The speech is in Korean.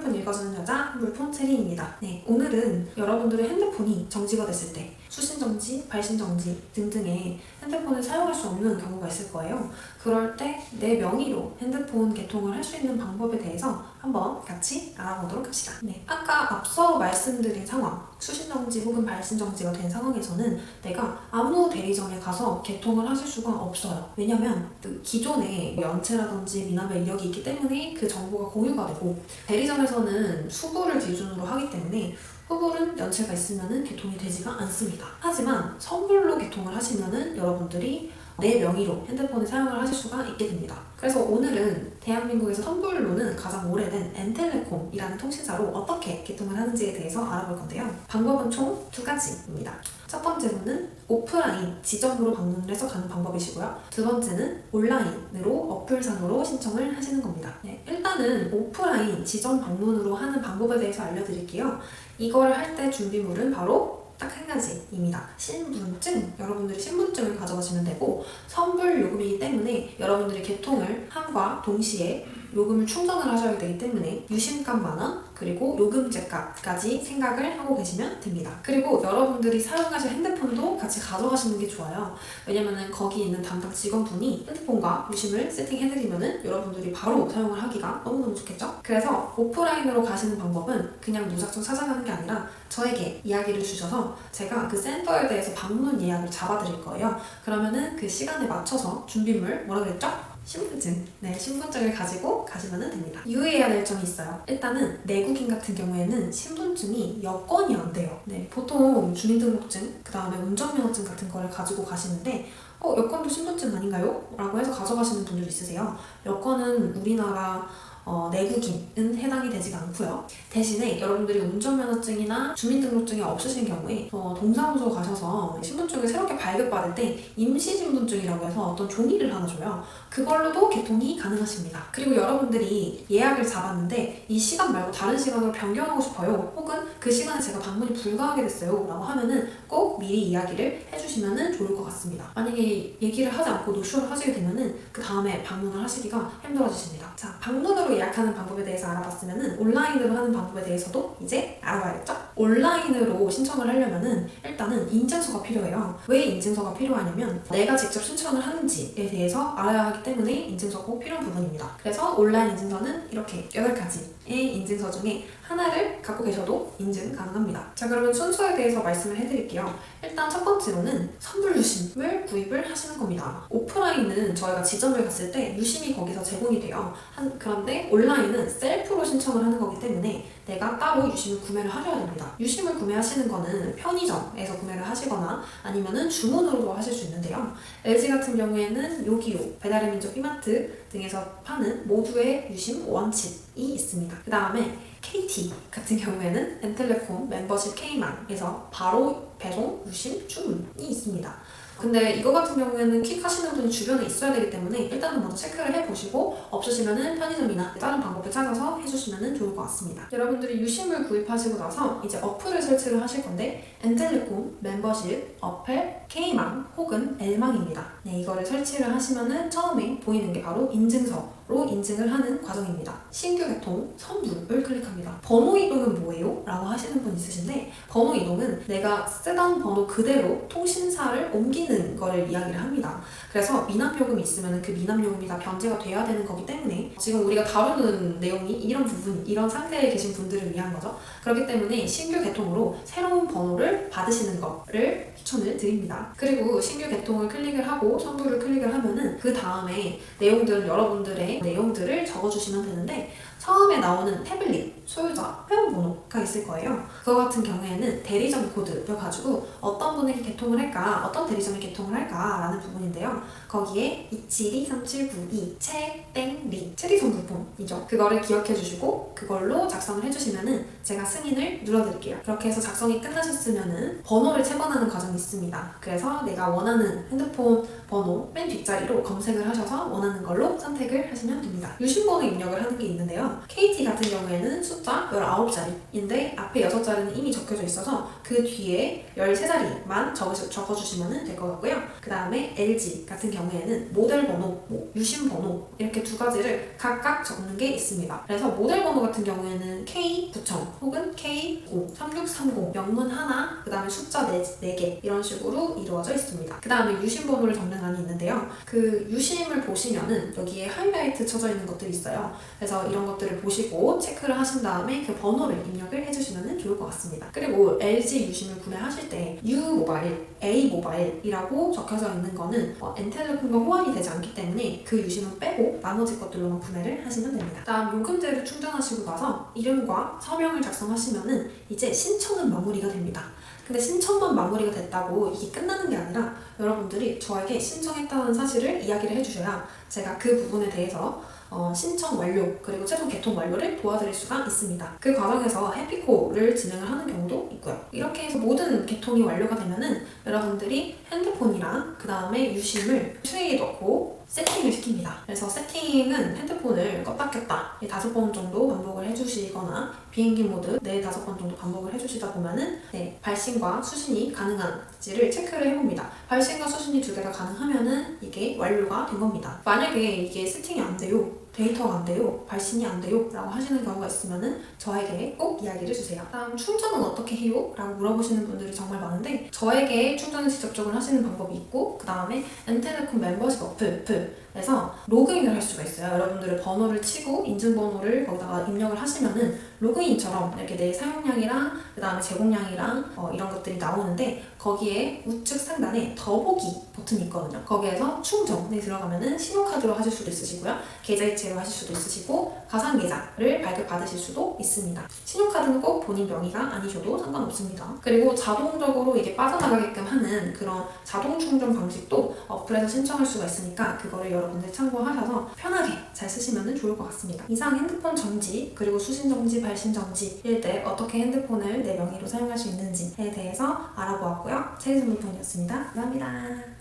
한물폰 읽어주는 여자 한물폰 체리입니다. 네, 오늘은 여러분들의 핸드폰이 정지가 됐을 때 수신정지, 발신정지 등등의 핸드폰을 사용할 수 없는 경우가 있을 거예요. 그럴 때 내 명의로 핸드폰 개통을 할 수 있는 방법에 대해서 한번 같이 알아보도록 합시다. 네, 아까 앞서 말씀드린 상황, 수신정지 혹은 발신정지가 된 상황에서는 내가 아무 대리점에 가서 개통을 하실 수가 없어요. 왜냐면 그 기존에 연체라든지 미납의 이력이 있기 때문에 그 정보가 공유가 되고 대리점에서 는 수부를 기준으로 하기 때문에 후불은 연체가 있으면 개통이 되지가 않습니다. 하지만 선불로 개통을 하시면은 여러분들이 내 명의로 핸드폰을 사용을 하실 수가 있게 됩니다. 그래서 오늘은 대한민국에서 선불로는 가장 오래된 엔텔레콤이라는 통신사로 어떻게 개통을 하는지에 대해서 알아볼 건데요. 방법은 총 두 가지입니다. 첫 번째로는 오프라인 지점으로 방문을 해서 가는 방법이시고요. 두 번째는 온라인으로 어플상으로 신청을 하시는 겁니다. 네, 일단은 오프라인 지점 방문으로 하는 방법에 대해서 알려드릴게요. 이거를 할 때 준비물은 바로 딱 한 가지입니다. 신분증. 여러분들이 신분증을 가져가시면 되고 선불 요금이기 때문에 여러분들이 개통을 함과 동시에 요금을 충전을 하셔야 되기 때문에 유심값 만원 그리고 요금제 값까지 생각을 하고 계시면 됩니다. 그리고 여러분들이 사용하실 핸드폰도 같이 가져가시는 게 좋아요. 왜냐면은 거기 있는 담당 직원분이 핸드폰과 유심을 세팅해드리면은 여러분들이 바로 사용을 하기가 너무너무 좋겠죠? 그래서 오프라인으로 가시는 방법은 그냥 무작정 찾아가는 게 아니라 저에게 이야기를 주셔서 제가 그 센터에 대해서 방문 예약을 잡아드릴 거예요. 그러면은 그 시간에 맞춰서 준비물 뭐라 그랬죠? 신분증. 네, 신분증을 가지고 가시면 됩니다. 유의해야 될 점이 있어요. 일단은 내국인 같은 경우에는 신분증이 여권이 안 돼요. 네, 보통 주민등록증, 그 다음에 운전면허증 같은 거를 가지고 가시는데 어, 여권도 신분증 아닌가요? 라고 해서 가져가시는 분들 있으세요. 여권은 우리나라 어, 내국인은 해당이 되지가 않고요. 대신에 여러분들이 운전면허증이나 주민등록증이 없으신 경우에 어, 동사무소 가셔서 신분증을 새롭게 발급받을 때 임시신분증이라고 해서 어떤 종이를 하나 줘요. 그걸로도 개통이 가능하십니다. 그리고 여러분들이 예약을 잡았는데 이 시간 말고 다른 시간으로 변경하고 싶어요. 혹은 그 시간에 제가 방문이 불가하게 됐어요. 라고 하면은 꼭 미리 이야기를 해주시면 좋을 것 같습니다. 만약에 얘기를 하지 않고 노쇼를 하시게 되면은 그 다음에 방문을 하시기가 힘들어지십니다. 자, 방문으로 예약하는 방법에 대해서 알아봤으면은 온라인으로 하는 방법에 대해서도 이제 알아봐야겠죠? 온라인으로 신청을 하려면은 일단은 인증서가 필요해요. 왜 인증서가 필요하냐면 내가 직접 신청을 하는지에 대해서 알아야 하기 때문에 인증서가 꼭 필요한 부분입니다. 그래서 온라인 인증서는 이렇게 8가지의 인증서 중에 하나를 갖고 계셔도 인증 가능합니다. 자, 그러면 순서에 대해서 말씀을 해드릴게요. 일단 첫 번째로는 선불 유심을 구입을 하시는 겁니다. 오프라인은 저희가 지점을 갔을 때 유심이 거기서 제공이 돼요. 한, 그런데 온라인은 셀프로 신청을 하는 거기 때문에 내가 따로 유심을 구매를 하셔야 됩니다. 유심을 구매하시는 거는 편의점에서 구매를 하시거나 아니면은 주문으로도 하실 수 있는데요. LG 같은 경우에는 요기요, 배달의 민족 이마트 등에서 파는 모두의 유심 원칙이 있습니다. 그 다음에 KT 같은 경우에는 엔텔레콤 멤버십 K망에서 바로 배송, 유심, 주문이 있습니다. 근데 이거 같은 경우에는 킥 하시는 분이 주변에 있어야 되기 때문에 일단은 먼저 체크를 해보시고 없으시면은 편의점이나 다른 방법을 찾아서 해주시면 좋을 것 같습니다. 여러분들이 유심을 구입하시고 나서 이제 어플을 설치를 하실 건데 엔텔레콤 멤버십 어플 K망 혹은 L망입니다. 네, 이거를 설치를 하시면은 처음에 보이는 게 바로 인증서 로 인증을 하는 과정입니다. 신규 개통 선불을 클릭합니다. 번호 이동은 뭐예요? 분 있으신데 번호 이동은 내가 쓰던 번호 그대로 통신사를 옮기는 거를 이야기를 합니다. 그래서 미납 요금이 있으면 그 미납 요금이 다 변제가 돼야 되는 거기 때문에 지금 우리가 다루는 내용이 이런 부분, 이런 상태에 계신 분들을 위한 거죠. 그렇기 때문에 신규 개통으로 새로운 번호를 받으시는 거를 추천을 드립니다. 그리고 신규 개통을 클릭을 하고 선불을 클릭을 하면은 그 다음에 내용들은 여러분들의 내용들을 적어주시면 되는데 처음에 나오는 태블릿 소유자 회원번호가 있을 거예요. 그거 같은 경우에는 대리점 코드를 가지고 어떤 분에게 개통을 할까, 어떤 대리점에 개통을 할까라는 부분인데요. 거기에 2723792 채땡리 체리 선불폰이죠. 그거를 기억해 주시고 그걸로 작성을 해주시면은 제가 승인을 눌러드릴게요. 그렇게 해서 작성이 끝나셨으면은 번호를 채번하는 과정이 있습니다. 그래서 내가 원하는 핸드폰 번호 맨 뒷자리로 검색을 하셔서 원하는 걸로 선택을 하시면 됩니다. 유심번호 입력을 하는 게 있는데요. KT 같은 경우에는 숫자 19자리인데 앞에 6자리는 이미 적혀져 있어서 그 뒤에 13자리만 적어주시면 될 것 같고요. 그 다음에 LG 같은 경우에는 모델 번호, 뭐 유심 번호 이렇게 두 가지를 각각 적는 게 있습니다. 그래서 모델 번호 같은 경우에는 K9000 혹은 K5, 3630 명문 하나, 그 다음에 숫자 4, 4개 이런 식으로 이루어져 있습니다. 그 다음에 유심 번호를 적는 란이 있는데요. 그 유심을 보시면은 여기에 하이라이트 쳐져 있는 것들이 있어요. 그래서 이런 것들을 보시고 체크를 하신 다음에 그 번호를 입력을 해주시면 좋을 것 같습니다. 그리고 LG 유심을 구매하실 때 U 모바일, A 모바일이라고 적혀져 있는 거는 어, 엔텔레콤과 호환이 되지 않기 때문에 그 유심은 빼고 나머지 것들로만 구매를 하시면 됩니다. 다음 요금제를 충전하시고 나서 이름과 서명을 작성하시면은 이제 신청은 마무리가 됩니다. 근데 신청만 마무리가 됐다고 이게 끝나는 게 아니라 여러분들이 저에게 신청했다는 사실을 이야기를 해주셔야 제가 그 부분에 대해서 어, 신청 완료 그리고 최종 개통 완료를 도와드릴 수가 있습니다. 그 과정에서 해피콜을 진행을 하는 경우도 있고요. 이렇게 해서 모든 개통이 완료가 되면은 여러분들이 핸드폰이랑 그 다음에 유심을 트레이에 넣고 세팅을 시킵니다. 그래서 세팅은 핸드폰을 껐다 켰다 네, 다섯 번 정도 반복을 해주시거나 비행기 모드 네 다섯 번 정도 반복을 해주시다 보면은 네, 발신과 수신이 가능한지를 체크를 해봅니다. 발신과 수신이 두 개가 가능하면은 이게 완료가 된 겁니다. 만약에 이게 세팅이 안 돼요. 데이터가 안 돼요, 발신이 안 돼요 라고 하시는 경우가 있으면은 저에게 꼭 이야기를 주세요. 다음 충전은 어떻게 해요? 라고 물어보시는 분들이 정말 많은데 저에게 충전을 직접적으로 하시는 방법이 있고 그 다음에 엔텔레콤 멤버십 어플 에서 로그인을 할 수가 있어요. 여러분들의 번호를 치고 인증번호를 거기다가 입력을 하시면은 로그인처럼 이렇게 내 사용량이랑 그 다음에 제공량이랑 어, 이런 것들이 나오는데 거기에 우측 상단에 더보기 버튼이 있거든요. 거기에서 충전에 들어가면은 신용카드로 하실 수도 있으시고요. 계좌이체로 하실 수도 있으시고 가상계좌를 발급받으실 수도 있습니다. 신용카드는 꼭 본인 명의가 아니셔도 상관없습니다. 그리고 자동적으로 이게 빠져나가게끔 하는 그런 자동 충전 방식도 어플에서 신청할 수가 있으니까 그거를 여러분들 참고하셔서 편하게 잘 쓰시면 좋을 것 같습니다. 이상 핸드폰 정지 그리고 수신 정지, 발신 정지일 때 어떻게 핸드폰을 내 명의로 사용할 수 있는지에 대해서 알아보았고요. 체리선물폰이었습니다. 감사합니다.